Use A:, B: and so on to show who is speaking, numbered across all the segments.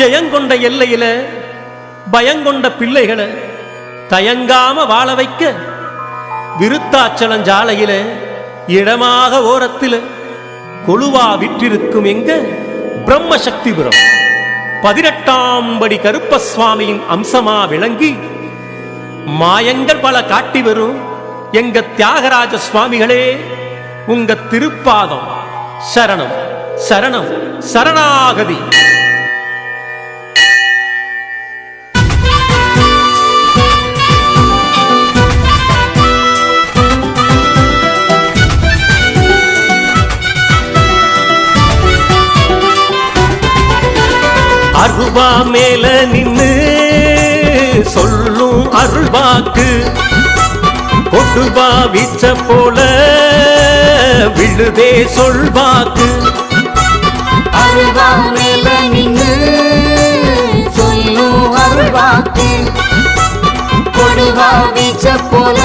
A: ஜெயங்கொண்ட எல்லையில பயங்கொண்ட பிள்ளைகளை தயங்காம வாழ வைக்க விருத்தாச்சலஞ்சாலையில இடமாக ஓரத்தில் கொழுவா விற்றிருக்கும் எங்க பிரம்மசக்திபுரம். பதினெட்டாம் படி கருப்பசுவாமியின் அம்சமா விளங்கி மாயங்கள் பல காட்டி வரும் எங்க தியாகராஜ சுவாமிகளே உங்க திருப்பாதம். சரணம் சரணம் சரணாகதி. அருவா மேல நின்னு சொல்லும் அருள்வாக்கு. கொடுவா வீச்ச போல விழுதே சொல்வாக்கு.
B: அருவா மேல நின்னு சொல்லும் அருள்வாக்கு. கொடுவா வீச்ச போல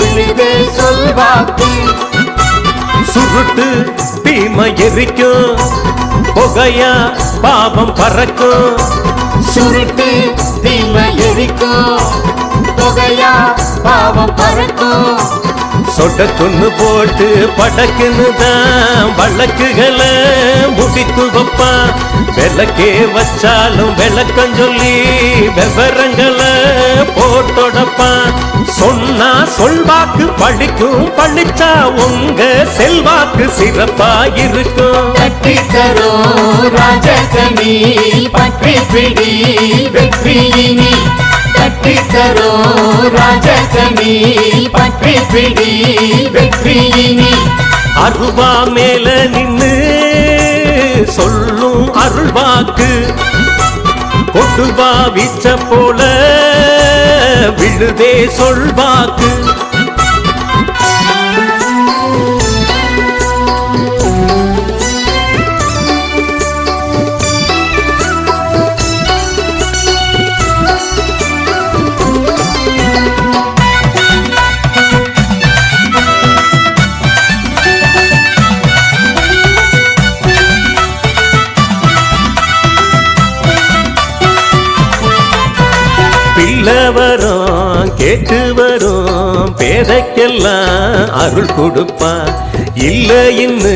B: விழுதே சொல்வாக்கு.
A: சுருட்டு தீமை எரிக்கும் புகையா பாவம் பறக்கும்.
B: சுருட்டு தீமை எரிக்கும். புகையா பாவம் பறக்கும்.
A: சொடக்குன்னு போட்டு படக்குன்னு தான் வழக்குகளை முடித்து வைப்பான் விளக்கே வச்சாலும் விளக்கம் சொல்லி விவரங்களை போட்டொடப்பான் சொன்னா சொல்வாக்கு பழிக்கும் பழிச்சா உங்க செல்வாக்கு சிறப்பா இருக்கும்.
B: தட்டி தரோ ராஜகனி பற்றி பிடி வெற்றியினி. தட்டி தரோ ராஜகனி பற்றி பிடி வெற்றியினி.
A: அருவா மேல நின்று சொல்லும் அருள்வாக்கு. கொடுவா வீச்ச போல விழுதே சொல்வாக்கு. வரும் கேட்டு வரும் பேதைக்கெல்லாம் அருள் கொடுப்பான் இல்ல இன்னு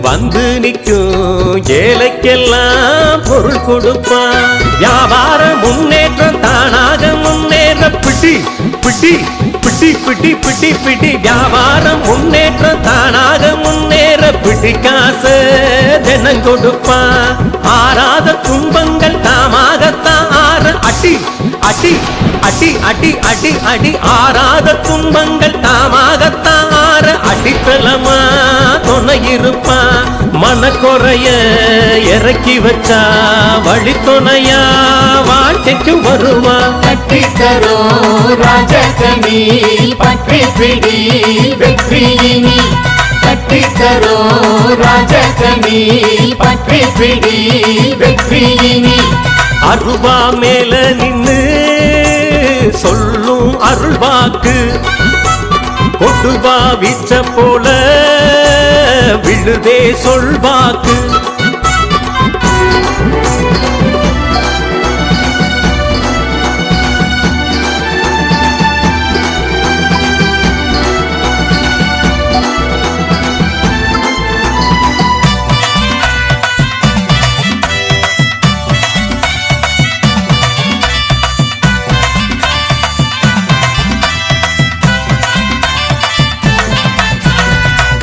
A: வந்து நிற்கும் ஏழைக்கெல்லாம் பொருள் கொடுப்பான் வியாபார முன்னேற்றம் தானாக முன்னேற பிட்டி பிட்டி பிட்டி பிட்டி பிட்டி பிட்டி வியாபாரம் முன்னேற்றம் தானாக முன்னேற பிட்டி காசு தினம் கொடுப்பான் ஆறாத துன்பங்கள் அடி அடி அடி அடி அடி ஆறாத துன்பங்கள் தாமாகத்தான் ஆற அடித்தலமா துணை இருப்பான் மனக்குறைய இறக்கி வச்சா வழி துணையா? வாழ்க்கைக்கு வருவான்
B: தட்டி தரோ ராஜகனி பற்றி பிடி வெற்றியினி. தட்டி தரோ ராஜகனி பற்றி பிடி வெற்றியினி.
A: அருவா மேல நின்னு சொல்லும் அருள்வாக்கு கொடுவா வீச்ச போல விழுதே சொல்வாக்கு.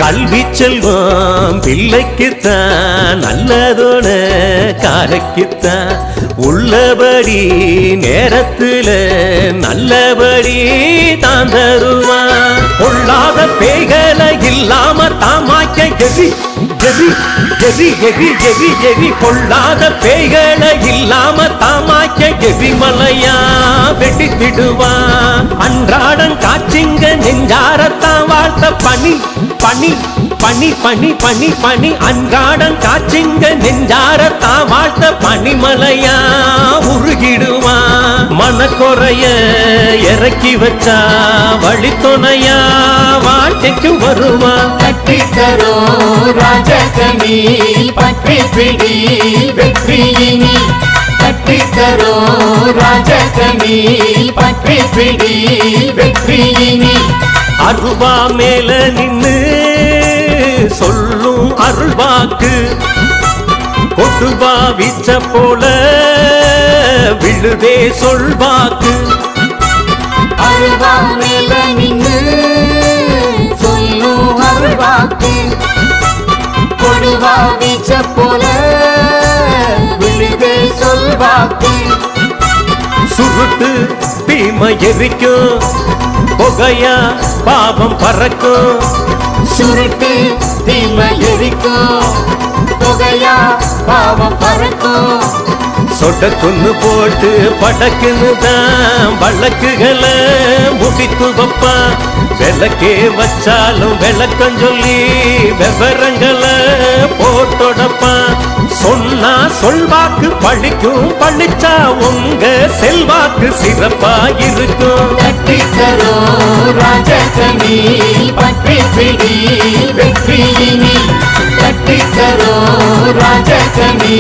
A: கல்வி செல்வம் பிள்ளைக்குத்தான் நல்லதோட காலைக்குத்தான் உள்ளபடி நேரத்துல நல்லபடி தான் தருவான். பொல்லாத பேய்களை இல்லாம தாமாக்க எதி எதி எதி எதி எதி எதி பொல்லாத பேய்களை இல்லாம தாமா எதி வெட்டி விடுவான் அன்றாடம் காய்ச்சிங்க நெஞ்சாரத்தான் வாழ்த்த பனி பனி பனி பனி பனி பனி அன்றாடம் காய்ச்சிங்க நெஞ்சாரத்தான் வாழ்த்த பனிமலையா உருகிடுவான். மனக்குறைய இறக்கி வச்சா வழி துணையா வாழ்க்கைக்கு வருவான்.
B: கட்டி தரோ ராஜகனி பற்றி பிடி வெற்றியினி. கட்டித்தரோ ராஜகனி பற்றி பிடி வெற்றியினி.
A: அருவா மேல நின்று சொல்லும் அருள்வாக்கு. கொடுவா வீச்ச போல விழுதே சொல்வாக்கு.
B: அருவா மேல
A: சுருட்டு பீம எரிக்கும் புகையா பாவம் பறக்கும்.
B: சுருட்டு தீமை எரிக்கும் புகையா பாவம் பறக்கும்.
A: சொட்ட சொடக்குன்னு போட்டு படக்குன்னு தான் வழக்குகளை முடித்து வைப்பா? விளக்கே வச்சாலும் விளக்கம் சொல்லி விவரங்களை போட்டொடப்பா. சொன்னா சொல்வாக்கு பழிக்கும் பழிச்சா உங்க செல்வாக்கு சிறப்பா இருக்கும்.
B: கட்டித்தரோ ராஜகனி பற்றி பிடி வெற்றியினி. கட்டித்தரோ ராஜகனி